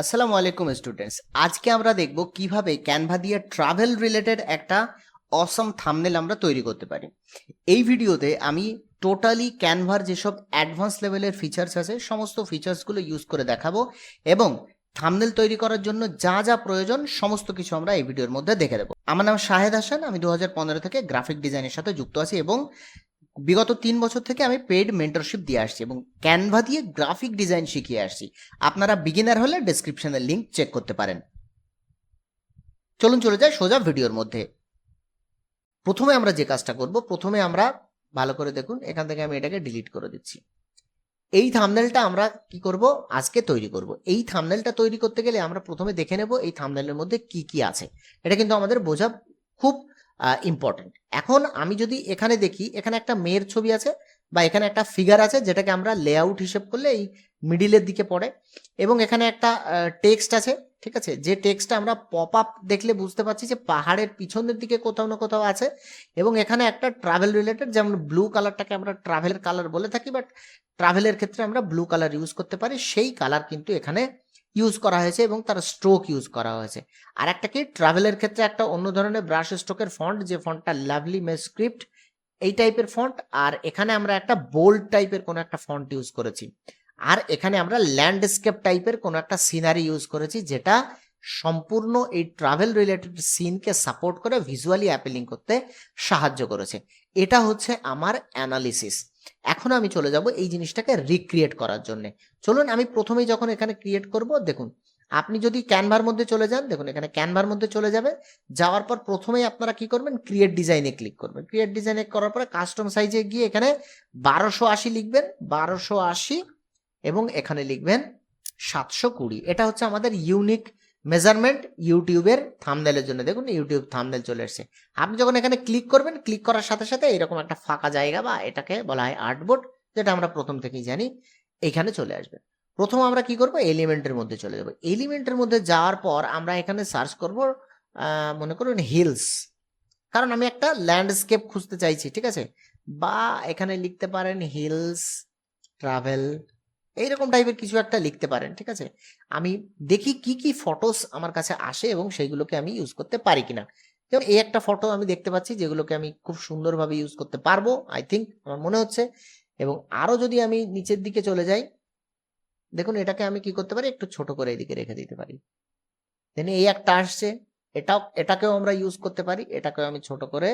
আসসালামু আলাইকুম স্টুডেন্টস আজকে আমরা দেখব কীভাবে ক্যানভা দিয়ে ট্রাভেল রিলেটেড একটা অসম থামনেল আমরা তৈরি করতে পারি। এই ভিডিওতে আমি টোটালি ক্যানভার যেসব অ্যাডভান্স লেভেলের ফিচার্স আছে, সমস্ত ফিচার্সগুলো ইউজ করে দেখাবো এবং থামনেল তৈরি করার জন্য যা যা প্রয়োজন, সমস্ত কিছু আমরা এই ভিডিওর মধ্যে দেখে দেবো। আমার নাম শাহেদ হাসান, আমি দু হাজার পনেরো থেকে গ্রাফিক ডিজাইনের সাথে যুক্ত আছি এবং বিগত তিন বছর থেকে আমি পেইড মেন্টরশিপ দিয়ে আসছি এবং ক্যানভা দিয়ে গ্রাফিক ডিজাইন শিখিয়ে আসছি। আপনারা বিগিনার হলে ডেসক্রিপশনের লিঙ্ক চেক করতে পারেন। চলুন চলে যাই সোজা ভিডিওর মধ্যে। প্রথমে আমরা যে কাজটা করব, প্রথমে আমরা ভালো করে দেখুন, এখান থেকে আমি এটাকে ডিলিট করে দিচ্ছি। এই থামনেলটা আমরা কি করব? আজকে তৈরি করব। এই থামনেলটা তৈরি করতে গেলে আমরা প্রথমে দেখে নেব এই থামনেলের মধ্যে কি কি আছে। এটা কিন্তু আমাদের বোঝা খুব ইম্পর্টেন্ট এখন আমি যদি এখানে দেখি, এখানে একটা মেয়ের ছবি আছে বা এখানে একটা ফিগার আছে যেটাকে আমরা লেআউট হিসেব করলে এই মিডিলের দিকে পড়ে এবং এখানে একটা টেক্সট আছে, ঠিক আছে? যে টেক্সটটা আমরা পপ আপ দেখলে বুঝতে পারছি যে পাহাড়ের পিছনের দিকে কোথাও না কোথাও আছে এবং এখানে একটা ট্রাভেল রিলেটেড যেমন ব্লু কালারটাকে আমরা ট্রাভেলের কালার বলে থাকি বাট ট্রাভেলের ক্ষেত্রে আমরা ব্লু কালার ইউজ করতে পারি, সেই কালার কিন্তু এখানে ইউজ করা হয়েছে এবং তার স্ট্রোক ইউজ করা হয়েছে। আর একটা কি ট্রাভেলের ক্ষেত্রে একটা অন্য ধরনের ব্রাশ স্ট্রোকের ফন্ট যে ফন্টটা লাভলি মে স্ক্রিপ্ট এই টাইপের ফন্ট আর এখানে আমরা একটা বোল্ড টাইপের কোনো একটা ফন্ট ইউজ করেছি। আর এখানে আমরা ল্যান্ডস্কেপ টাইপের কোনো একটা সিনারি ইউজ করেছি, যেটা সম্পূর্ণ এই ট্রাভেল রিলেটেড সিনকে সাপোর্ট করে ভিজুয়ালি অ্যাপিলিং করতে সাহায্য করেছে। এটা হচ্ছে আমার অ্যানালিসিস এখন আমি চলে যাব এই জিনিসটাকে রিক্রিয়েট করার জন্য। চলুন আমি প্রথমেই যখন এখানে ক্রিয়েট করব, দেখুন, আপনি যদি ক্যানভার মধ্যে চলে যান, দেখুন, এখানে ক্যানভার মধ্যে চলে যাবে। যাওয়ার পর প্রথমেই আপনারা কি করবেন? ক্রিয়েট ডিজাইনে ক্লিক করবেন। ক্রিয়েট ডিজাইনে করার পরে কাস্টম সাইজে গিয়ে এখানে বারোশো আশি লিখবেন। বারোশো আশি এবং এখানে লিখবেন সাতশো কুড়ি। এটা হচ্ছে আমাদের ইউনিক মেজারমেন্ট ইউটিউবের থামনেলের জন্য। দেখুন ইউটিউব থামনেল চলে এসছে। আপনি যখন এখানে ক্লিক করবেন ক্লিক করার সাথে সাথে এরকম একটা ফাঁকা জায়গা বা এটাকে বলা হয় আর্টবোর্ড যেটা আমরা প্রথম থেকেই জানি, এখানে চলে আসবে। প্রথম আমরা কি করব? এলিমেন্টের মধ্যে চলে যাব। এলিমেন্টের মধ্যে যাওয়ার পর আমরা এখানে সার্চ করব মনে করুন হিলস কারণ আমি একটা ল্যান্ডস্কেপ খুঁজতে চাইছি, ঠিক আছে? বা এখানে লিখতে পারেন হিলস ট্রাভেল এইরকম টাইপের কিছু একটা লিখতে পারেন, ঠিক আছে? আমি দেখি কি কি ফটোস আমার কাছে আসে এবং সেইগুলোকে আমি ইউজ করতে পারি কিনা। যেমন এই একটা ফটো আমি দেখতে পাচ্ছি যেগুলোকে আমি খুব সুন্দরভাবে ইউজ করতে পারব আই থিঙ্ক আমার মনে হচ্ছে। এবং আরও যদি আমি নিচের দিকে চলে যাই, দেখুন এটাকে আমি কি করতে পারি? একটু ছোট করে এদিকে রেখে দিতে পারি। দেন এই একটা আসছে, এটাও, এটাকেও আমরা ইউজ করতে পারি। এটাকেও আমি ছোট করে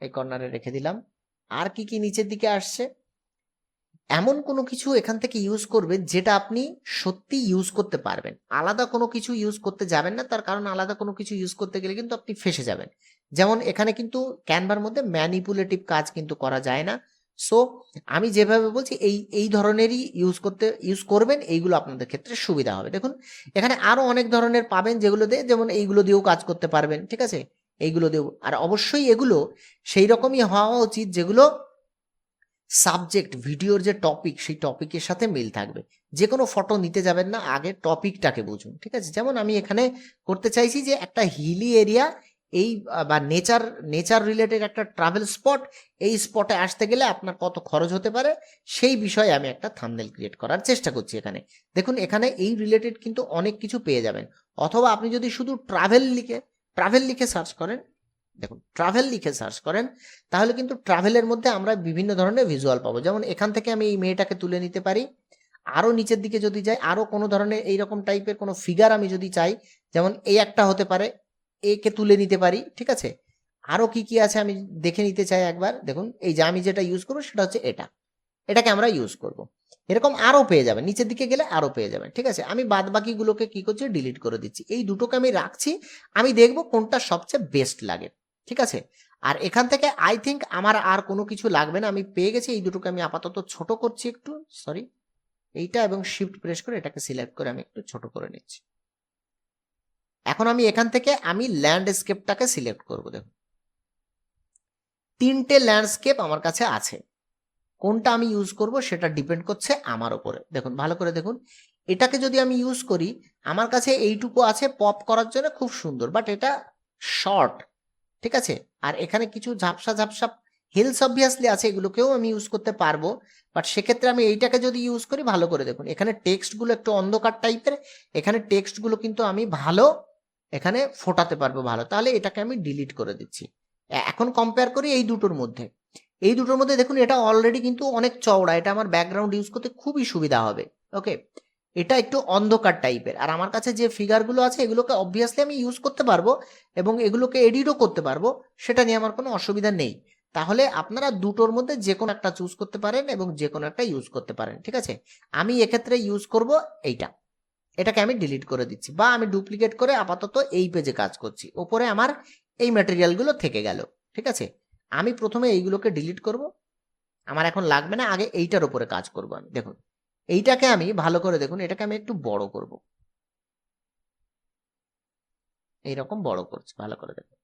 এই কর্নারে রেখে দিলাম। আর কি কি নিচের দিকে আসছে? এমন কোনো কিছু এখান থেকে ইউজ করবেন যেটা আপনি সত্যি ইউজ করতে পারবেন। আলাদা কোনো কিছু ইউজ করতে যাবেন না, তার কারণ আলাদা কোনো কিছু ইউজ করতে গেলে কিন্তু আপনি ফেসে যাবেন। যেমন এখানে কিন্তু ক্যানভার মধ্যে ম্যানিপুলেটিভ কাজ কিন্তু করা যায় না। সো আমি যেভাবে বলছি, এই এই ধরনেরই ইউজ করতে ইউজ করবেন, এইগুলো আপনাদের ক্ষেত্রে সুবিধা হবে। দেখুন, এখানে আরও অনেক ধরনের পাবেন যেগুলো দিয়ে, যেমন এইগুলো দিয়েও কাজ করতে পারবেন, ঠিক আছে? এইগুলো দিয়েও, আর অবশ্যই এগুলো সেই রকমই হওয়া উচিত যেগুলো সাবজেক্ট ভিডিওর যে টপিক সেই টপিকের সাথে মিল থাকবে। যে কোনো ফটো নিতে যাবেন না, আগে টপিকটাকে বুঝুন, ঠিক আছে? যেমন আমি এখানে করতে চাইছি যে একটা হিলি এরিয়া এই বা নেচার নেচার রিলেটেড একটা ট্রাভেল স্পট এই স্পটে আসতে গেলে আপনার কত খরচ হতে পারে, সেই বিষয়ে আমি একটা থামনেল ক্রিয়েট করার চেষ্টা করছি এখানে। দেখুন, এখানে এই রিলেটেড কিন্তু অনেক কিছু পেয়ে যাবেন। অথবা আপনি যদি শুধু ট্রাভেল লিখে ট্রাভেল লিখে সার্চ করেন দেখুন ট্রাভেল লিখে সার্চ করেন, তাহলে কিন্তু ট্রাভেলের মধ্যে আমরা বিভিন্ন ধরনের ভিজুয়াল পাবো। যেমন এখান থেকে আমি এই মেয়েটাকে তুলে নিতে পারি। আরও নিচের দিকে যদি যাই আরও কোনো ধরনের এইরকম টাইপের কোনো ফিগার আমি যদি চাই, যেমন এই একটা হতে পারে, একে তুলে নিতে পারি, ঠিক আছে? আরও কি কি আছে আমি দেখে নিতে চাই একবার, দেখুন, এই যে আমি যেটা ইউজ করব সেটা হচ্ছে এটা। এটাকে আমরা ইউজ করব। এরকম আরও পেয়ে যাবেন, নিচের দিকে গেলে আরও পেয়ে যাবেন, ঠিক আছে? আমি বাদ বাকিগুলোকে কি করছি? ডিলিট করে দিচ্ছি। এই দুটোকে আমি রাখছি, আমি দেখব কোনটা সবচেয়ে বেস্ট লাগে। ঠিক আছে? আর এখান থেকে আই থিঙ্ক আমার আর কোনো কিছু লাগবে না। আমি পেয়ে গেছি, এই দুটোকে আমি আপাতত ছোট করছি একটু সরি এইটা এবং শিফট প্রেস করে এটাকে সিলেক্ট করে আমি একটু ছোট করে নিচ্ছি। এখন আমি এখান থেকে আমি ল্যান্ডস্কেপটাকে সিলেক্ট করব, দেখুন। তিনটে ল্যান্ডস্কেপ আমার কাছে আছে। কোনটা আমি ইউজ করব সেটা ডিপেন্ড করছে আমার উপরে দেখুন, ভালো করে দেখুন। এটাকে যদি আমি ইউজ করি, আমার কাছে এইটুকু আছে পপ করার জন্য, খুব সুন্দর। বাট এটা শর্ট ঠিক আছে? আর এখানে কিছু ঝাপসা ঝাপসা হিলস অবভিয়াসলি আছে এগুলোকেও আমি ইউজ করতে পারব। বাট সেক্ষেত্রে আমি এইটাকে যদি ইউজ করি, ভালো করে দেখুন। এখানে টেক্সটগুলো একটু অন্ধকার টাইপের এখানে টেক্সটগুলো কিন্তু আমি ভালো, এখানে ফোটাতে পারব ভালো। তাহলে এটাকে আমি ডিলিট করে দিচ্ছি। এখন কম্পেয়ার করি এই দুটোর মধ্যে। এই দুটোর মধ্যে দেখুন, এটা অলরেডি কিন্তু অনেক চওড়া। এটা আমার ব্যাকগ্রাউন্ড ইউজ করতে খুবই সুবিধা হবে। ওকে এটা একটু অন্ধকার টাইপের আর আমার কাছে যে ফিগারগুলো আছে, এগুলোকে অবভিয়াসলি আমি ইউজ করতে পারব এবং এগুলোকে এডিটও করতে পারব, সেটা নিয়ে আমার কোনো অসুবিধা নেই। তাহলে আপনারা দুটোর মধ্যে যে কোনো একটা চুজ করতে পারেন এবং যে কোনো একটা ইউজ করতে পারেন, ঠিক আছে? আমি এক্ষেত্রে ইউজ করব এইটা। এটাকে আমি ডিলিট করে দিচ্ছি বা আমি ডুপ্লিকেট করে আপাতত এই পেজে কাজ করছি। ওপরে আমার এই ম্যাটেরিয়ালগুলো থেকে গেল, ঠিক আছে? আমি প্রথমে এইগুলোকে ডিলিট করব। আমার এখন লাগবে না, আগে এইটার উপরে কাজ করব আমি। দেখুন এইটাকে আমি ভালো করে দেখুন, এটাকে আমি একটু বড় করব। এইরকম বড় করছি, ভালো করে দেখুন।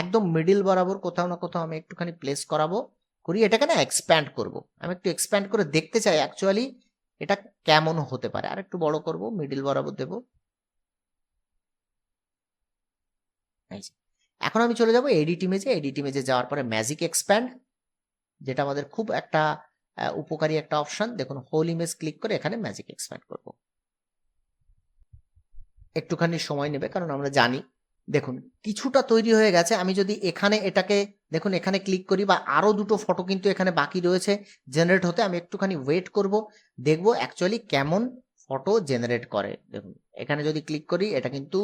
একদম মিডিল বরাবর কোথাও না কোথাও আমি একটুখানি প্লেস করাবো, করি, এটাকে না এক্সপ্যান্ড করব। আমি একটু এক্সপ্যান্ড করে দেখতে চাই অ্যাকচুয়ালি এটা কেমন হতে পারে। আর একটু বড় করব মিডিল বরাবর দেব। এখন আমি চলে যাব এডিট ইমেজে এডিট ইমেজে যাওয়ার পরে ম্যাজিক এক্সপ্যান্ড যেটা আমাদের খুব একটা উপকারী একটা অপশন দেখুন হোল ইমেজ ক্লিক করে এখানে ম্যাজিক এক্সপ্যান্ড করব। একটুখানি সময় নেবে, কারণ আমরা জানি। দেখুন, কিছুটা তৈরি হয়ে গেছে। আমি যদি এখানে এটাকে, দেখুন, এখানে ক্লিক করি বা আরও দুটো ফটো কিন্তু এখানে বাকি রয়েছে জেনারেট হতে, আমি একটুখানি ওয়েট করব। দেখব অ্যাকচুয়ালি কেমন ফটো জেনারেট করে। দেখুন, এখানে যদি ক্লিক করি, এটা কিন্তু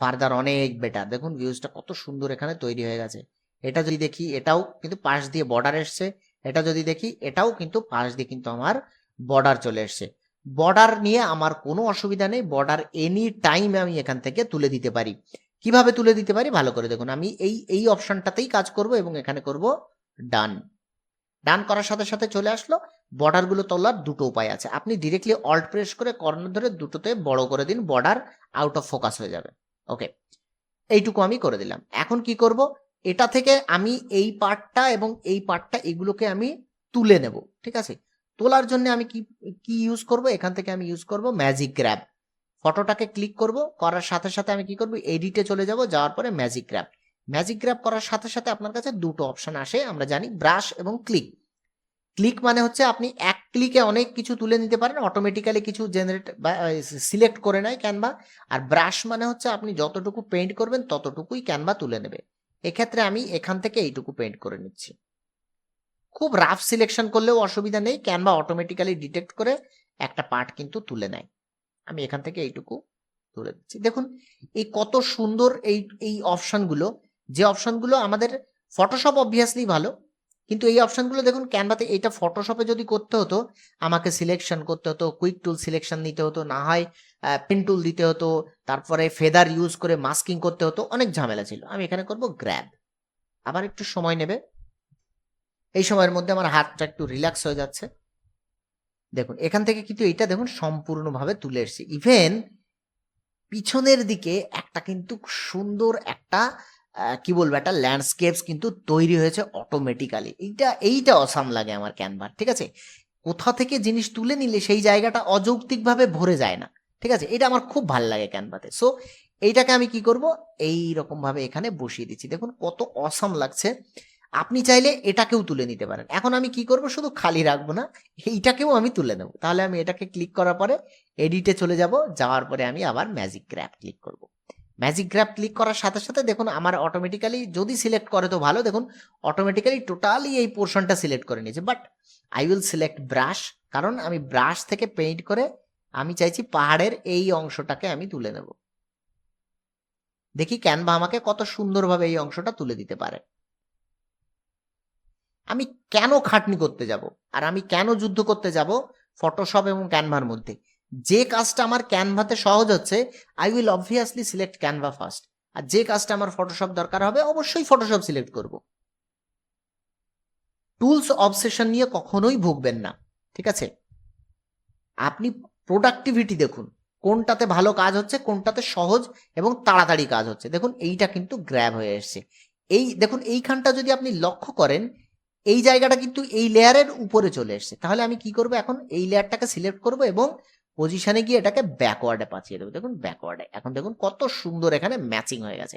ফার্দার অনেক বেটার দেখুন ভিউজটা কত সুন্দর এখানে তৈরি হয়ে গেছে। এটা যদি দেখি, এটাও কিন্তু পাশ দিয়ে বর্ডার এসছে। এটা যদি দেখি, এটাও কিন্তু পাশ দিয়ে কিন্তু আমার বর্ডার চলে এসছে। বর্ডার নিয়ে আমার কোনো অসুবিধা নেই বর্ডার এনি টাইম আমি এখান থেকে তুলে দিতে পারি। কীভাবে তুলে দিতে পারি? ভালো করে দেখুন, আমি এই এই অপশনটাতেই কাজ করব এবং এখানে করব ডান ডান করার সাথে সাথে চলে আসলো বর্ডারগুলো তোলার দুটো উপায় আছে। আপনি ডিরেক্টলি অল্ট প্রেস করে কর্নার ধরে দুটোতে বড় করে দিন বর্ডার আউট অফ ফোকাস হয়ে যাবে। ওকে এইটুকু আমি করে দিলাম। এখন কি করব? এটা থেকে আমি এই পার্টটা এবং এই পার্টটা এগুলোকে আমি তুলে নেব, ঠিক আছে? তোলার জন্য আমি কি কি ইউজ করব? এখান থেকে আমি ইউজ করব ম্যাজিক গ্র্যাব ফটোটাকে ক্লিক করব, করার সাথে সাথে আমি কি করব? এডিটে চলে যাব, যাওয়ার পরে ম্যাজিক গ্র্যাব ম্যাজিক গ্র্যাব করার সাথে সাথে আপনার কাছে দুটো অপশন আসে, আমরা জানি ব্রাশ এবং ক্লিক ক্লিক মানে হচ্ছে আপনি এক ক্লিকে অনেক কিছু তুলে নিতে পারেন অটোমেটিক্যালি কিছু জেনারেট বা সিলেক্ট করে নেয় ক্যানভা আর ব্রাশ মানে হচ্ছে আপনি যতটুকু পেইন্ট করবেন, ততটুকুই ক্যানভা তুলে নেবে। এক্ষেত্রে আমি এখান থেকে এইটুকু পেন্ট করে নিচ্ছি। খুব রাফ সিলেকশন করলেও অসুবিধা নেই ক্যানভা অটোমেটিক্যালি ডিটেক্ট করে একটা পার্ট কিন্তু তুলে নেয়। আমি এখান থেকে এইটুকু তুলে দিচ্ছি। দেখুন, এই কত সুন্দর এই এই অপশানগুলো যে অপশানগুলো আমাদের ফটোশপ অবভিয়াসলি ভালো কিন্তু এই অপশনগুলো দেখুন ক্যানভাতে এটা ফটোশপে যদি করতে হতো, আমাকে সিলেকশন করতে হতো কুইক টুল সিলেকশন নিতে হতো, না হয় পেন টুল দিতে হতো, তারপরে ফেদার ইউজ করে মাস্কিং করতে হতো, অনেক ঝামেলা ছিল। আমি এখানে করব গ্র্যাব আবার একটু সময় নেবে। এই সময়ের মধ্যে আমার হাতটা একটু রিল্যাক্স হয়ে যাচ্ছে। দেখুন, এখান থেকে কিন্তু এটা দেখুন সম্পূর্ণভাবে তুলে এসেছে। ইভেন পিছনের দিকে একটা কিন্তু সুন্দর একটা কি বলব, একটা ল্যান্ডস্কেপস কিন্তু তৈরি হয়েছে অটোমেটিক্যালি এইটা এইটা অসাম লাগে আমার ক্যানভার ঠিক আছে? কোথা থেকে জিনিস তুলে নিলে সেই জায়গাটা অযৌক্তিকভাবে ভরে যায় না, ঠিক আছে? এটা আমার খুব ভালো লাগে ক্যানভাতে সো এইটাকে আমি কি করব? এই রকম ভাবে এখানে বসিয়ে দিচ্ছি। দেখুন, কত অসাম লাগছে। আপনি চাইলে এটাকেও তুলে নিতে পারেন। এখন আমি কি করব? শুধু খালি রাখব না, এইটাকেও আমি তুলে নেব। তাহলে আমি এটাকে ক্লিক করার পরে এডিটে চলে যাব। যাওয়ার পরে আমি আবার ম্যাজিক গ্র্যাপ ক্লিক করব। ম্যাজিক গ্র্যাপ ক্লিক করার সাথে সাথে দেখুন আমার অটোমেটিক্যালি যদি সিলেক্ট করে তো ভালো, দেখুন অটোমেটিক্যালি টোটালি এই পোর্শনটা সিলেক্ট করে নিয়েছে। But I will select brush কারণ আমি ব্রাশ থেকে পেইন্ট করে আমি চাইছি পাহাড়ের এই অংশটাকে আমি তুলে নেব। দেখি ক্যানভা আমাকে কত সুন্দরভাবে এই অংশটা তুলে দিতে পারে। আমি কেন খাটনি করতে যাব? আর আমি কেন যুদ্ধ করতে যাব? ফটোশপ এবং ক্যানভার মধ্যে। যে কাজটা আমার ক্যানভাতে সহজ হচ্ছে I will obviously select Canva first আর যে কাজটা আমার ফটোশপ দরকার হবে, অবশ্যই ফটোশপ সিলেক্ট করব। টুলস অবসেশন নিয়ে কখনোই ভুগবেন না, ঠিক আছে? আপনি প্রোডাক্টিভিটি দেখুন, কোনটাতে ভালো কাজ হচ্ছে, কোনটাতে সহজ এবং তাড়াতাড়ি কাজ হচ্ছে। দেখুন, এইটা কিন্তু গ্র্যাব হয়ে এসছে। এই, দেখুন, এইখানটা যদি আপনি লক্ষ্য করেন, এই জায়গাটা কিন্তু এই লেয়ারের উপরে চলে এসছে। তাহলে আমি কি করব এখন? এই লেয়ারটাকে সিলেক্ট করব এবং পজিশনে গিয়ে এটাকে ব্যাকওয়ার্ডে পাঠিয়ে দেবো। দেখুন ব্যাকওয়ার্ডে এখন দেখুন, কত সুন্দর এখানে ম্যাচিং হয়ে গেছে।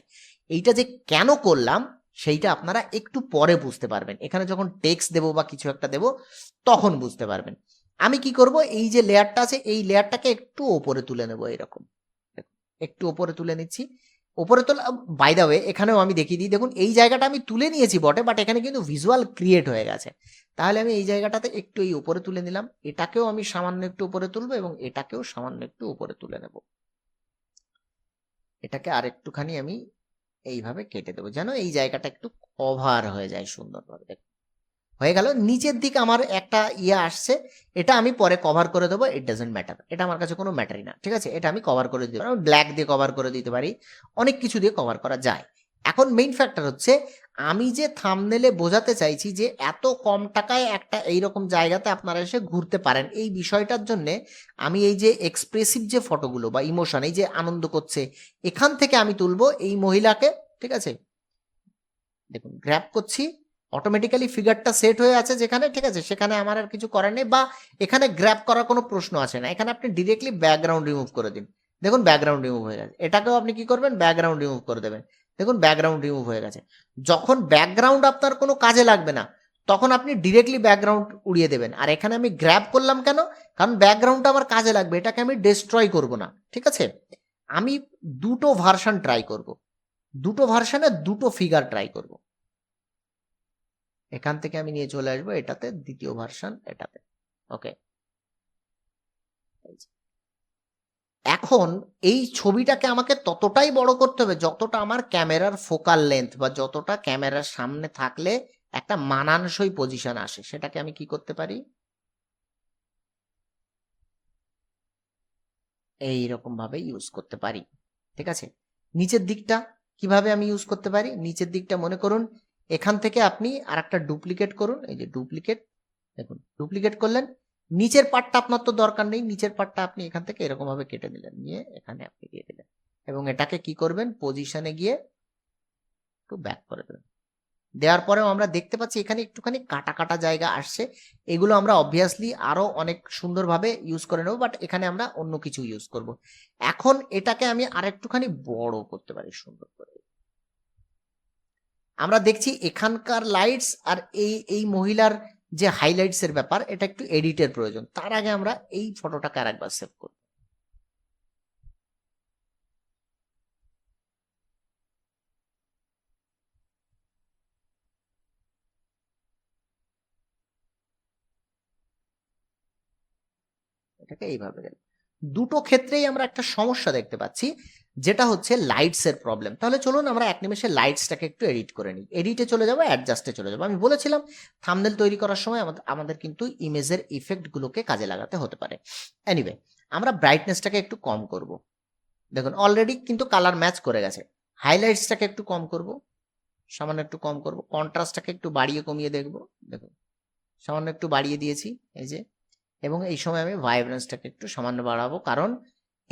এইটা যে কেন করলাম, সেইটা আপনারা একটু পরে বুঝতে পারবেন। এখানে যখন টেক্স দেবো বা কিছু একটা দেবো, তখন বুঝতে পারবেন। আমি কি করব, এই যে লেয়ারটা আছে, এই লেয়ারটাকে একটু ওপরে তুলে নেব এরকম। একটু ওপরে তুলে নিচ্ছি। ওপরে তোলা বাই দা ওয়ে এখানেও আমি দেখিয়ে দিই। দেখুন, এই জায়গাটা আমি তুলে নিয়েছি বটে বাট এখানে কিন্তু ভিজুয়াল ক্রিয়েট হয়ে গেছে। তাহলে আমি এই জায়গাটাতে একটু এই উপরে তুলে নিলাম। এটাকেও আমি সামান্য একটু উপরে তুলবো এবং এটাকেও সামান্য একটু উপরে তুলে নেব। এটাকে আর একটুখানি আমি এইভাবে কেটে দেবো, যেন এই জায়গাটা একটু কভার হয়ে যায় সুন্দরভাবে। হয়ে গেল। নিচের দিকে আমার একটা ইয়ে আসছে, এটা আমি পরে কভার করে দেবো ইট ডাজেন্ট ম্যাটার এটা আমার কাছে কোনো ম্যাটারই না, ঠিক আছে? এটা আমি কভার করে দিতে পারি ব্ল্যাক দিয়ে কভার করে দিতে পারি, অনেক কিছু দিয়ে কভার করা যায়। এখন মেইন ফ্যাক্টর হচ্ছে, আমি যে থামনেলে বোঝাতে চাইছি যে এত কম টাকায় একটা এইরকম জায়গাতে আপনারা এসে ঘুরতে পারেন, এই বিষয়টার জন্যে আমি এই যে এক্সপ্রেসিভ যে ফটোগুলো বা ইমোশন এই যে আনন্দ করছে, এখান থেকে আমি তুলবো এই মহিলাকে, ঠিক আছে? দেখুন গ্র্যাপ করছি অটোমেটিক্যালি ফিগারটা সেট হয়ে আছে যেখানে, ঠিক আছে? সেখানে আমার আর কিছু করার নেই বা এখানে গ্র্যাপ করার কোনো প্রশ্ন আছে না। এখানে আপনি ডিরেক্টলি ব্যাকগ্রাউন্ড রিমুভ করে দিন। দেখুন ব্যাকগ্রাউন্ড রিমুভ হয়ে গেছে। এটাকেও আপনি কি করবেন? ব্যাকগ্রাউন্ড রিমুভ করে দেবেন। দেখুন ব্যাকগ্রাউন্ড রিমুভ হয়ে গেছে। যখন ব্যাকগ্রাউন্ড আপনার কোনো কাজে লাগবে না, তখন আপনি ডিরেক্টলি ব্যাকগ্রাউন্ড উড়িয়ে দেবেন। আর এখানে আমি গ্র্যাব করলাম কেন? কারণ ব্যাকগ্রাউন্ডটা আমার কাজে লাগবে। এটাকে আমি ডিস্ট্রয় করব না। ঠিক আছে? আমি দুটো ভার্সন ট্রাই করব। দুটো ভার্সনে দুটো ফিগার ট্রাই করব। এখান থেকে আমি নিয়ে চলে আসব এটাতে, দ্বিতীয় ভার্সন এটাতে। ওকে এখন এই ছবিটাকে আমাকে ততটাই বড় করতে হবে, যতটা আমার ক্যামেরার ফোকাল লেন্থ বা যতটা ক্যামেরার সামনে থাকলে একটা মানানসই পজিশন আসে। সেটাকে আমি কি করতে পারি? এই রকম ভাবে ইউজ করতে পারি। ঠিক আছে? নিচের দিকটা কীভাবে আমি ইউজ করতে পারি? নিচের দিকটা মনে করুন এখান থেকে আপনি আর একটা ডুপ্লিকেট করুন। এই যে ডুপ্লিকেট দেখুন ডুপ্লিকেট করলেন। নিচের পার্টটা আপনার তো দরকার নেই। নিচের পার্টটা আপনি এখান থেকে এরকম ভাবে কেটে দিলেন। নিয়ে এখানে আপনি দিয়ে দিলেন। এবং এটাকে কি করবেন? পজিশনে গিয়ে একটু ব্যাক করে দেবেন। দেওয়ার পরেও আমরা দেখতে পাচ্ছি এখানে একটুখানি কাটা কাটা জায়গা আসছে। এগুলো আমরা অবভিয়াসলি আরও অনেক সুন্দরভাবে ইউজ করে নেব বাট এখানে আমরা অন্য কিছু ইউজ করব। এখন এটাকে আমি আর একটুখানি বড় করতে পারি, সুন্দর করে। আমরা দেখছি এখানকার লাইটস আর এই এই মহিলার যে হাইলাইটস এর ব্যাপার, এটা একটু এডিটের প্রয়োজন। তার আগে আমরা এই ফটোটাকে আরেকবার সেভ করব। এটাকে এইভাবে দুটো ক্ষেত্রেই আমরা একটা সমস্যা দেখতে পাচ্ছি। যেটা হচ্ছে লাইটস এর প্রবলেম তাহলে চলুন আমরা এক নিমেষে লাইটসটাকে একটু এডিট করে নিই। এডিটে চলে যাব অ্যাডজাস্টে চলে যাব। আমি বলেছিলাম থামনেল তৈরি করার সময় আমাদের আমাদের কিন্তু ইমেজের ইফেক্টগুলোকে কাজে লাগাতে হতে পারে। এনিওয়ে আমরা ব্রাইটনেসটাকে একটু কম করব। দেখুন অলরেডি কিন্তু কালার ম্যাচ করে গেছে। হাইলাইটসটাকে একটু কম করব। সামান্য একটু কম করব। কন্ট্রাস্টটাকে একটু বাড়িয়ে কমিয়ে দেখব। দেখুন, সামান্য একটু বাড়িয়ে দিয়েছি, এই যে। এবং এই সময় আমি ভাইব্রেন্সটাকে একটু সামান্য বাড়াবো। কারণ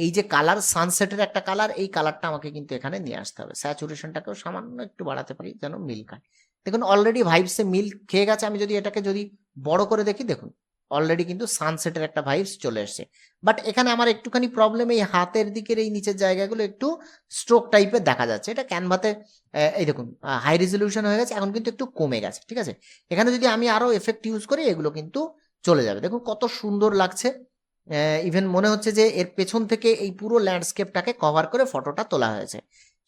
এই যে কালার সানসেটের একটা কালার এই কালারটা আমাকে কিন্তু এখানে নিয়ে আসতে হবে। স্যাচুরেশনটাকেও সামান্য একটু বাড়াতে পারি যেন মিল খায়। দেখুন অলরেডি ভাইবসে মিল খেয়ে গেছে, আমি যদি এটাকে যদি বড় করে দেখি, দেখুন অলরেডি কিন্তু সানসেটের একটা ভাইবস চলে এসছে। বাট এখানে আমার একটুখানি প্রবলেম এই হাতের দিকের এই নিচের জায়গাগুলো একটু স্ট্রোক টাইপের দেখা যাচ্ছে। এটা ক্যানভাতে এই দেখুন হাই রেজলিউশন হয়ে গেছে, এখন কিন্তু একটু কমে গেছে, ঠিক আছে? এখানে যদি আমি আরও এফেক্ট ইউজ করি, এগুলো কিন্তু চলে যাবে। দেখুন, কত সুন্দর লাগছে। ইভেন মনে হচ্ছে যে এর পেছন থেকে এই পুরো ল্যান্ডস্কেপটাকে কভার করে ফটোটা তোলা হয়েছে।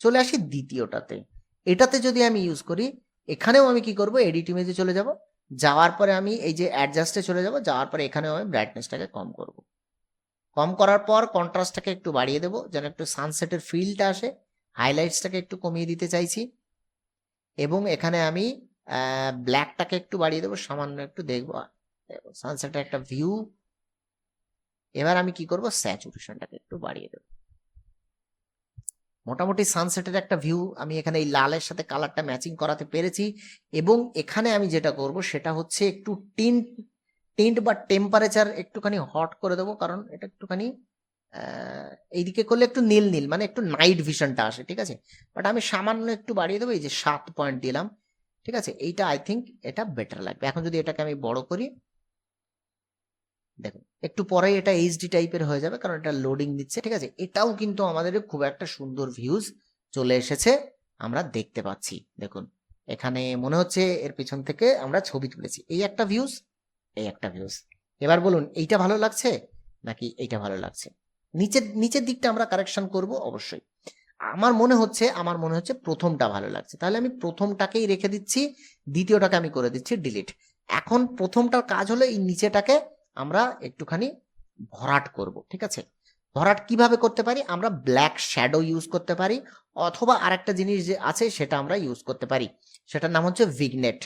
চলে আসি দ্বিতীয়টাতে। এটাতে যদি আমি ইউজ করি, এখানেও আমি কি করব? এডিট ইমেজে চলে যাব। যাওয়ার পরে আমি এই যে অ্যাডজাস্টে চলে যাব, যাওয়ার পরে এখানেও আমি ব্রাইটনেসটাকে কম করব। কম করার পর কন্ট্রাস্টটাকে একটু বাড়িয়ে দেবো, যেন একটু সানসেটের ফিলটা আসে হাইলাইটসটাকে একটু কমিয়ে দিতে চাইছি। এবং এখানে আমি ব্ল্যাকটাকে একটু বাড়িয়ে দেবো, সামান্য একটু দেখব। সানসেটের একটা ভিউ এবার আমি কি করব? স্যাচুরেশনটাকে একটু বাড়িয়ে দেব। মোটামুটি সানসেটের একটা ভিউ, আমি এখানে এই লালের সাথে কালারটা ম্যাচিং করাতে পেরেছি এবং এখানে আমি যেটা করব সেটা হচ্ছে একটু টিন্ট টিন্ট বা টেম্পারেচার একটুখানি হট করে দেবো, কারণ এটা একটুখানি এইদিকে করলে একটু নীল নীল মানে একটু নাইট ভিশনটা আসে, ঠিক আছে? বাট আমি সামান্য একটু বাড়িয়ে দেবো, এই যে সাত পয়েন্ট দিলাম, ঠিক আছে? এইটা আই থিঙ্ক এটা বেটার লাগবে। এখন যদি এটাকে আমি বড় করি দেখুন, একটু পরে এটা এইচডি টাইপের হয়ে যাবে, কারণ এটা লোডিং দিচ্ছে ঠিক আছে? এটাও কিন্তু আমাদের খুব একটা সুন্দর ভিউজ চলে এসেছে, আমরা দেখতে পাচ্ছি। দেখুন, এখানে মনে হচ্ছে এর পিছন থেকে আমরা ছবি তুলেছি। এই একটা ভিউজ এই একটা ভিউজ এবার বলুন, এইটা ভালো লাগছে? নাকি এইটা ভালো লাগছে? নিচের নিচের দিকটা আমরা কারেকশন করব, অবশ্যই। আমার মনে হচ্ছে, আমার মনে হচ্ছে প্রথমটা ভালো লাগছে। তাহলে আমি প্রথমটাকেই রেখে দিচ্ছি, দ্বিতীয়টাকে আমি করে দিচ্ছি ডিলিট এখন প্রথমটার কাজ হলো এই নিচেটাকে আমরা একটুখানি ভরাট করব, ঠিক আছে? ভরাট কীভাবে করতে পারি? আমরা ব্ল্যাক শ্যাডো ইউজ করতে পারি, অথবা আরেকটা জিনিস যে আছে সেটা আমরা ইউজ করতে পারি। সেটার নাম হচ্ছে vignette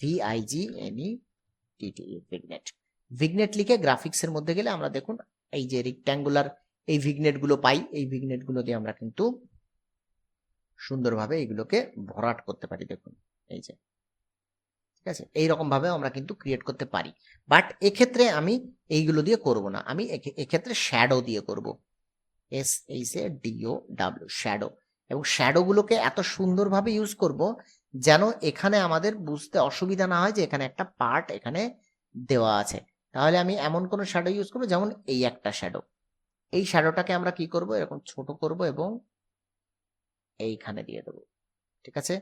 V I G N E T T vignette vignette লিখে গ্রাফিক্সের মধ্যে গেলে আমরা দেখুন, এই যে রিক্ট্যাঙ্গুলার এই ভিগনেটগুলো পাই, এই ভিগনেটগুলো দিয়ে আমরা কিন্তু সুন্দরভাবে এগুলোকে ভরাট করতে পারি, দেখুন। এই যে। ঠিক আছে? এইরকম ভাবে আমরা কিন্তু ক্রিয়েট করতে পারি। বাট এক্ষেত্রে আমি এইগুলো দিয়ে করব না। আমি এক্ষে- এক্ষেত্রে শ্যাডো দিয়ে করব। S H A D O W shadow এবং শ্যাডো গুলোকে এত সুন্দরভাবে ইউজ করব যেন এখানে আমাদের বুঝতে অসুবিধা না হয় যে এখানে একটা পার্ট এখানে দেওয়া আছে। তাহলে আমি এমন কোনো শ্যাডো ইউজ করব যেমন এই একটা শ্যাডো এই শ্যাডোটাকে আমরা কি করব? এরকম ছোট করব এবং এইখানে দিয়ে দেবো। ঠিক আছে?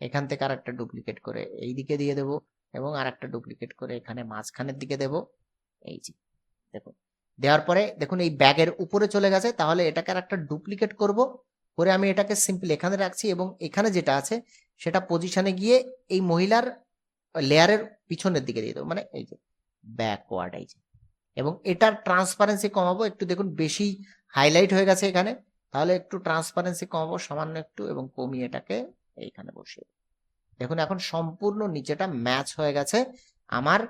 এখান থেকে আর একটা ডুপ্লিকেট করে এই দিকে দিয়ে দেবো এবং আর একটা ডুপ্লিকেট করে এখানে মাঝখানের দিকে দেবো। এই যে, দেখুন। দেওয়ার পরে দেখুন এই ব্যাগের উপরে চলে গেছে, তাহলে এটাকে আর একটা ডুপ্লিকেট করব। করে আমি এটাকে সিম্পল এখানে রাখছি এবং এখানে যেটা আছে, সেটা পজিশনে গিয়ে এই মহিলার লেয়ারের পিছনের দিকে দিয়ে দেবো। মানে এই যে ব্যাকওয়ার্ড এই যে। এবং এটার ট্রান্সপারেন্সি কমাবো, একটু দেখুন বেশি হাইলাইট হয়ে গেছে এখানে। তাহলে একটু ট্রান্সপারেন্সি কমাবো, সামান্য একটু এবং কমিয়ে এটাকে এইখানে দেবো। দেখুন, এখন সম্পূর্ণ নিচেটা ম্যাচ হয়ে গেছে। আমার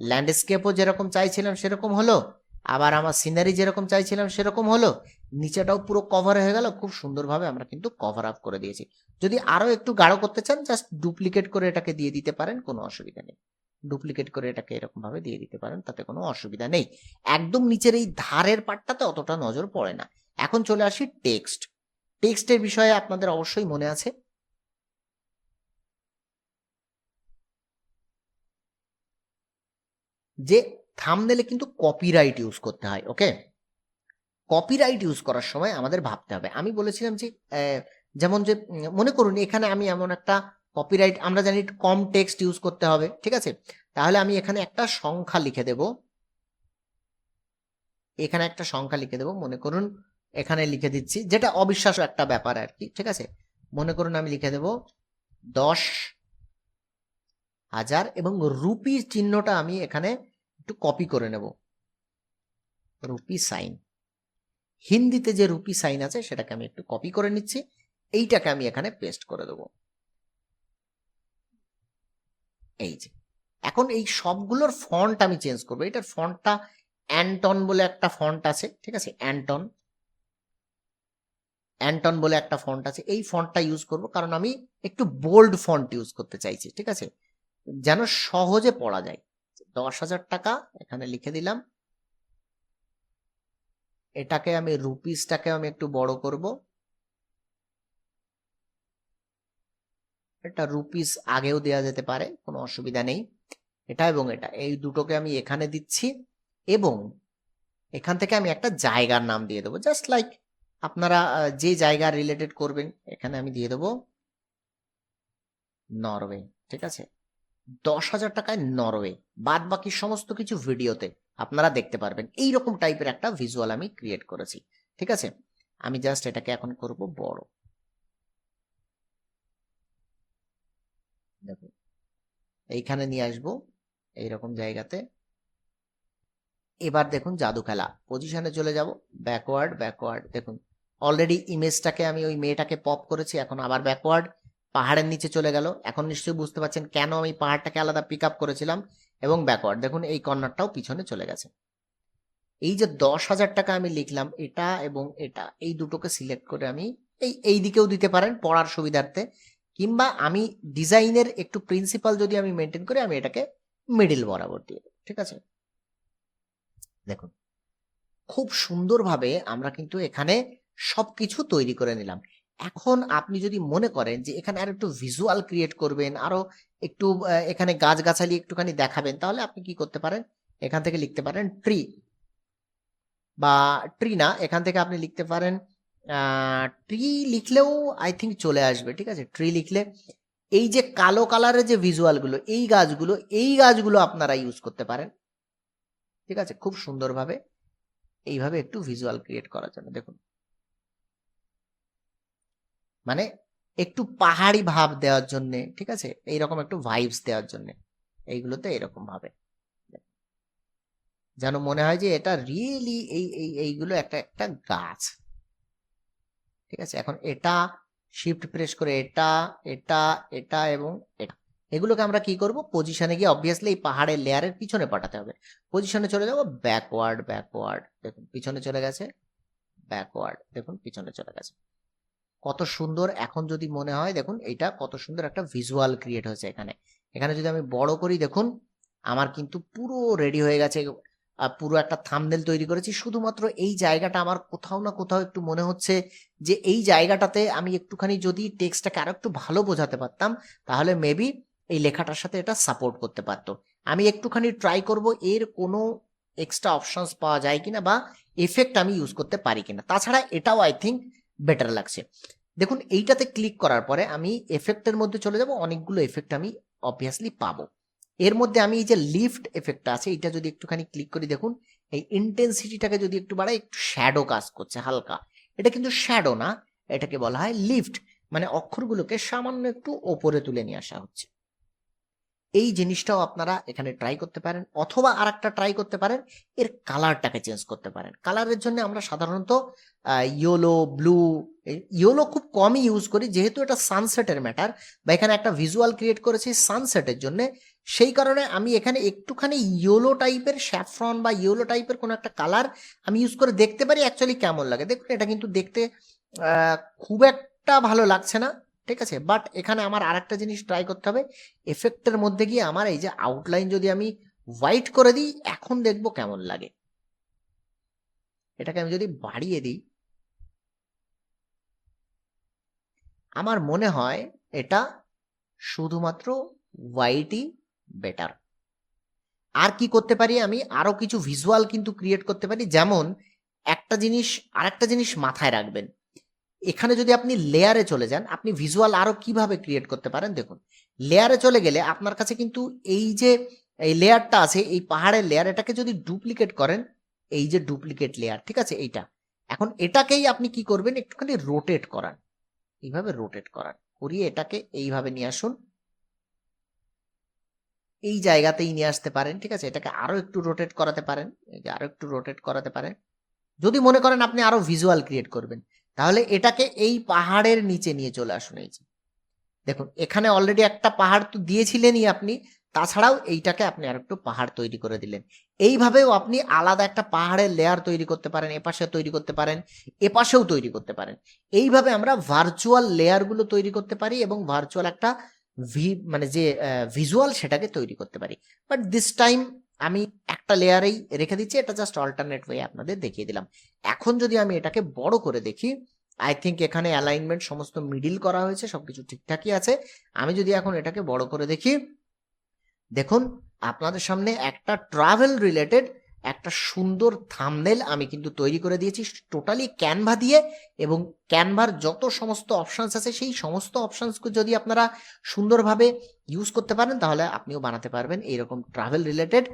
ল্যান্ডস্কেপও যেরকম চাইছিলাম সেরকম হলো, আবার আমার সিনারি যেরকম চাইছিলাম সেরকম হলো। নিচেটাও পুরো কভার হয়ে গেল, খুব সুন্দরভাবে আমরা কিন্তু কভার আপ করে দিয়েছি। যদি আরও একটু গাঢ় করতে চান জাস্ট ডুপ্লিকেট করে এটাকে দিয়ে দিতে পারেন, কোনো অসুবিধা নেই। ডুপ্লিকেট করে এটাকে এরকম ভাবে দিয়ে দিতে পারেন, তাতে কোনো অসুবিধা নেই। একদম নিচের এই ধারের পাটটাতে অতটা নজর পড়ে না। এখন চলে আসি টেক্সট টেক্সটের বিষয়ে আপনাদের অবশ্যই মনে আছে। যে থামনেলে কিন্তু কপিরাইট ইউজ করতে হয় ওকে কপিরাইট ইউজ করার সময় আমাদের ভাবতে হবে। আমি বলেছিলাম যে যেমন যে মনে করুন এখানে আমি এমন একটা কপিরাইট আমরা জানি কম টেক্সট ইউজ করতে হবে, ঠিক আছে? তাহলে আমি এখানে একটা সংখ্যা লিখে দেব। এখানে একটা সংখ্যা লিখে দেব, মনে করুন এখানে লিখে দিচ্ছি, যেটা অবিশ্বাস্য একটা ব্যাপার আর কি, ঠিক আছে? মনে করুন আমি লিখে দেব দশ হাজার এবং রুপি চিহ্নটা আমি এখানে একটু কপি করে নেব। রুপি সাইন হিন্দিতে যে রুপি সাইন আছে সেটাকে আমি একটু কপি করে নিচ্ছি। এইটাকে আমি এখানে পেস্ট করে দেবো। এই যে। এখন এই সবগুলোর ফন্ট আমি চেঞ্জ করব। এটার ফন্টটা অ্যান্টন বলে একটা ফন্ট আছে, ঠিক আছে? অ্যান্টন। অ্যান্টন বলে একটা ফন্ট আছে। এই ফন্টটা ইউজ করব কারণ আমি একটু বোল্ড ফন্ট ইউজ করতে চাইছি, ঠিক আছে? যেন সহজে পড়া যায়। দশ হাজার টাকা, এখানে লিখে দিলাম। এটাকে আমি রুপিসটাকে আমি একটু বড় করব। এটা রুপিস আগেও দেওয়া যেতে পারে, কোনো অসুবিধা নেই। এটা এবং এটা, এই দুটোকে আমি এখানে দিচ্ছি এবং এখান থেকে আমি একটা জায়গার নাম দিয়ে দেবো। জাস্ট লাইক আপনারা যে জায়গা রিলেটেড করবেন, এখানে আমি দিয়ে দেবো। নরওয়ে, ঠিক আছে? দশ হাজার টাকায় নরওয়ে বাদ বাকি সমস্ত কিছু ভিডিওতে আপনারা দেখতে পারবেন। এই রকম টাইপের একটা ভিজুয়াল আমি ক্রিয়েট করেছি। ঠিক আছে? আমি জাস্ট এটাকে এখন করব বড়। দেখুন, এইখানে নিয়ে আসব, এইরকম জায়গাতে। এবার দেখুন জাদু খেলা। পজিশনে চলে যাব ব্যাকওয়ার্ড ব্যাকওয়ার্ড দেখুন। অলরেডি ইমেজটাকে আমি ওই মেয়েটাকে পপ করেছি, এখন আবার ব্যাকওয়ার্ড পাহাড়ের নিচে চলে গেল। এখন নিশ্চয়ই বুঝতে পারছেন কেন আমি পাহাড়টাকে আলাদা পিক আপ করেছিলাম এবং ব্যাকওয়ার্ড দেখুন, এই কর্নারটাও পিছনে চলে গেছে। এই যে দশ হাজার টাকা আমি লিখলাম, এটা এবং এটা, এই দুটোকে সিলেক্ট করে আমি এই এই দিকেও দিতে পারেন পড়ার সুবিধার্থে। কিংবা আমি ডিজাইনের একটু প্রিন্সিপাল যদি আমি মেনটেন করি, আমি এটাকে মিডিল বরাবর দিয়ে দেবো, ঠিক আছে? দেখুন, খুব সুন্দরভাবে আমরা কিন্তু এখানে সবকিছু তৈরি করে নিলাম। এখন আপনি যদি মনে করেন যে এখানে আর একটু ভিজুয়াল ক্রিয়েট করবেন, আরও একটু এখানে গাছগাছালি একটুখানি দেখাবেন, তাহলে আপনি কি করতে পারেন? এখান থেকে লিখতে পারেন ট্রি বা ট্রি না, এখান থেকে আপনি লিখতে পারেন ট্রি লিখলেও আই থিঙ্ক চলে আসবে, ঠিক আছে? ট্রি লিখলে এই যে কালো কালারের যে ভিজুয়ালগুলো এই গাছগুলো এই গাছগুলো আপনারা ইউজ করতে পারেন, ঠিক আছে? খুব সুন্দরভাবে এইভাবে একটু ভিজুয়াল ক্রিয়েট করার জন্য। দেখুন মানে একটু পাহাড়ি ভাব দেওয়ার জন্য, ঠিক আছে? এইরকম একটু ভাইবস দেওয়ার জন্য। এইগুলোতে এরকম ভাবে। যেন মনে হয় যে এটা রিয়েলি এই এই, এইগুলো একটা একটা গাছ। ঠিক আছে? এখন এটা শিফট প্রেস করে এটা এটা এটা এবং এটা। এগুলোকে আমরা কি করব? পজিশনে গিয়ে অবভিয়াসলি এই পাহাড়ের লেয়ারের পিছনে পাঠাতে হবে। পজিশনে চলে যাব ব্যাকওয়ার্ড ব্যাকওয়ার্ড দেখুন, পিছনে চলে গেছে ব্যাকওয়ার্ড দেখুন, পিছনে চলে গেছে। কত সুন্দর এখন যদি মনে হয়, দেখুন এটা কত সুন্দর একটা ভিজুয়াল ক্রিয়েট হয়েছে এখানে। এখানে যদি আমি বড় করি, দেখুন আমার কিন্তু পুরো রেডি হয়ে গেছে পুরো একটা থামনেল তৈরি করেছি। শুধুমাত্র এই জায়গাটা আমার কোথাও না কোথাও একটু মনে হচ্ছে যে এই জায়গাটাতে আমি একটুখানি যদি টেক্সটটাকে আরও একটু ভালো বোঝাতে পারতাম, তাহলে মেবি এই লেখাটার সাথে এটা সাপোর্ট করতে পারতো। আমি একটুখানি ট্রাই করব, এর কোনো এক্সট্রা অপশনস পাওয়া যায় কিনা বা এফেক্ট আমি ইউজ করতে পারি কিনা। তাছাড়া এটাও আই থিঙ্ক বেটার লাগছে। দেখুন, এইটাতে ক্লিক করার পরে আমি এফেক্টের মধ্যে চলে যাব, অনেকগুলো এফেক্ট আমি অবভিয়াসলি পাবো। এর মধ্যে আমি এই যে লিফট এফেক্টটা আছে এটা যদি একটুখানি ক্লিক করি, দেখুন, এই ইন্টেন্সিটিটাকে যদি একটু বাড়াই, একটু শ্যাডো কাজ করছে হালকা। এটা কিন্তু শ্যাডো না, এটাকে বলা হয় লিফট মানে অক্ষরগুলোকে সামান্য একটু ওপরে তুলে নিয়ে আসা হচ্ছে। এই জিনিসটাও আপনারা এখানে ট্রাই করতে পারেন অথবা আর একটা ট্রাই করতে পারেন, এর কালারটাকে চেঞ্জ করতে পারেন। কালারের জন্য আমরা সাধারণত ইয়েলো ব্লু ইয়েলো খুব কমই ইউজ করি, যেহেতু এটা সানসেটের ম্যাটার বা এখানে একটা ভিজুয়াল ক্রিয়েট করেছি সানসেটের জন্য, সেই কারণে আমি এখানে একটুখানি ইয়েলো টাইপের স্যাফরন বা ইয়েলো টাইপের কোনো একটা কালার আমি ইউজ করে দেখতে পারি অ্যাকচুয়ালি কেমন লাগে। দেখুন, এটা কিন্তু দেখতে খুব একটা ভালো লাগছে না। ঠিক আছে? বাট এখানে আমার আরেকটা জিনিস ট্রাই করতে হবে। এফেক্টের মধ্যে গিয়ে আমার এই যে আউটলাইন যদি আমি হোয়াইট করে দিই, এখন দেখব কেমন লাগে। এটাকে আমি যদি বাড়িয়ে দিই, আমার মনে হয় এটা শুধুমাত্র হোয়াইটই বেটার আর কি করতে পারি আমি? আরও কিছু ভিজুয়াল কিন্তু ক্রিয়েট করতে পারি। যেমন, একটা জিনিস, আরেকটা জিনিস মাথায় রাখবেন। এখানে যদি আপনি লেয়ারে চলে যান, আপনি ভিজুয়াল আরও কীভাবে ক্রিয়েট করতে পারেন? দেখুন লেয়ারে চলে গেলে আপনার কাছে কিন্তু এই যে, এই লেয়ারটা আছে, এই পাহাড়ের লেয়ার এটাকে যদি ডুপ্লিকেট করেন, এই যে ডুপ্লিকেট লেয়ার ঠিক আছে? এইটা। এখন এটাকেই আপনি কি করবেন? একটুখানি রোটেট করান। এইভাবে রোটেট করান। করিয়ে এটাকে এইভাবে নিয়ে আসুন। এই জায়গাতেই নিয়ে আসতে পারেন, ঠিক আছে? এটাকে আরও একটু রোটেট করাতে পারেন। আরও একটু রোটেট করাতে পারেন। যদি মনে করেন আপনি আরও ভিজুয়াল ক্রিয়েট করবেন। তাহলে এটাকে এই পাহাড়ের নিচে নিয়ে চলে আসুন এই যে। দেখুন, এখানে অলরেডি একটা পাহাড় তো দিয়েছিলেনই আপনি, তাছাড়াও এইটাকে আপনি আর একটু পাহাড় তৈরি করে দিলেন। এইভাবেও আপনি আলাদা একটা পাহাড়ের লেয়ার তৈরি করতে পারেন এপাশে তৈরি করতে পারেন, এপাশেও তৈরি করতে পারেন। এইভাবে আমরা ভার্চুয়াল লেয়ারগুলো তৈরি করতে পারি এবং ভার্চুয়াল একটা ভি মানে যে ভিজুয়াল সেটাকে তৈরি করতে পারি। বাট দিস টাইম আমি একটা লেয়ারেই রেখে দিচ্ছি, এটা জাস্ট অল্টারনেট ওয়ে আপনাদের দেখিয়ে দিলাম। এখন যদি আমি এটাকে বড় করে দেখি আই থিঙ্ক এখানে অ্যালাইনমেন্ট সমস্ত মিডিল করা হয়েছে, সবকিছু ঠিকঠাকই আছে। আমি যদি এখন এটাকে বড় করে দেখি, দেখুন, আপনাদের সামনে একটা ট্রাভেল রিলেটেড একটা সুন্দর থামনেল আমি কিন্তু তৈরি করে দিয়েছি টোটালি ক্যানভা দিয়ে এবং ক্যানভার যত সমস্ত অপশানস আছে, সেই সমস্ত অপশনসকে যদি আপনারা সুন্দরভাবে ইউজ করতে পারেন, তাহলে আপনিও বানাতে পারবেন এইরকম ট্রাভেল রিলেটেড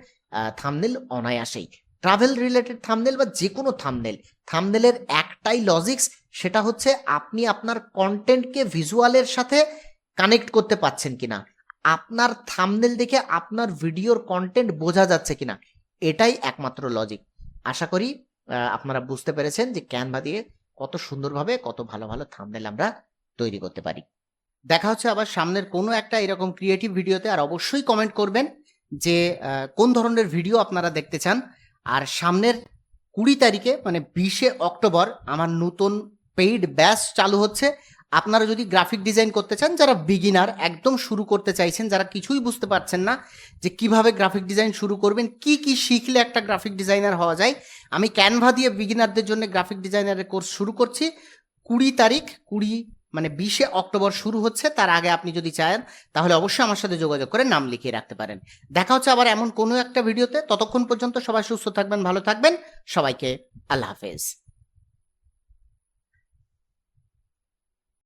থামনেল অনায়াসেই। ট্রাভেল রিলেটেড থামনেল বা যে কোনো থামনেল থামনেলের একটাই লজিক্স সেটা হচ্ছে আপনি আপনার কন্টেন্টকে ভিজুয়ালের সাথে কানেক্ট করতে পাচ্ছেন কিনা, আপনার থামনেল দেখে আপনার ভিডিওর কন্টেন্ট বোঝা যাচ্ছে কিনা। এটাই একমাত্র লজিক আশা করি আপনারা বুঝতে পেরেছেন যে ক্যানভা দিয়ে কত সুন্দরভাবে, কত ভালো ভালো থামনেল আমরা তৈরি করতে পারি। দেখা হচ্ছে আবার সামনের কোনো একটা এরকম ক্রিয়েটিভ ভিডিওতে আর অবশ্যই কমেন্ট করবেন যে কোন ধরনের ভিডিও আপনারা দেখতে চান। আর সামনের কুড়ি তারিখে মানে বিশে অক্টোবর, আমার নতুন পেইড ব্যাচ চালু হচ্ছে। আপনারা যদি গ্রাফিক ডিজাইন করতে চান, যারা বিগিনার একদম শুরু করতে চাইছেন, যারা কিছুই বুঝতে পারছেন না যে কীভাবে গ্রাফিক ডিজাইন শুরু করবেন, কি কি শিখলে একটা গ্রাফিক ডিজাইনার হওয়া যায়, আমি ক্যানভা দিয়ে বিগিনারদের জন্য গ্রাফিক ডিজাইনারের কোর্স শুরু করছি। কুড়ি তারিখ, কুড়ি মানে বিশে অক্টোবর শুরু হচ্ছে, তার আগে আপনি যদি চান, তাহলে অবশ্যই আমার সাথে যোগাযোগ করে নাম লিখিয়ে রাখতে পারেন। দেখা হচ্ছে আবার এমন কোনো একটা ভিডিওতে ততক্ষণ পর্যন্ত সবাই সুস্থ থাকবেন, ভালো থাকবেন, সবাইকে আল্লাহ হাফেজ।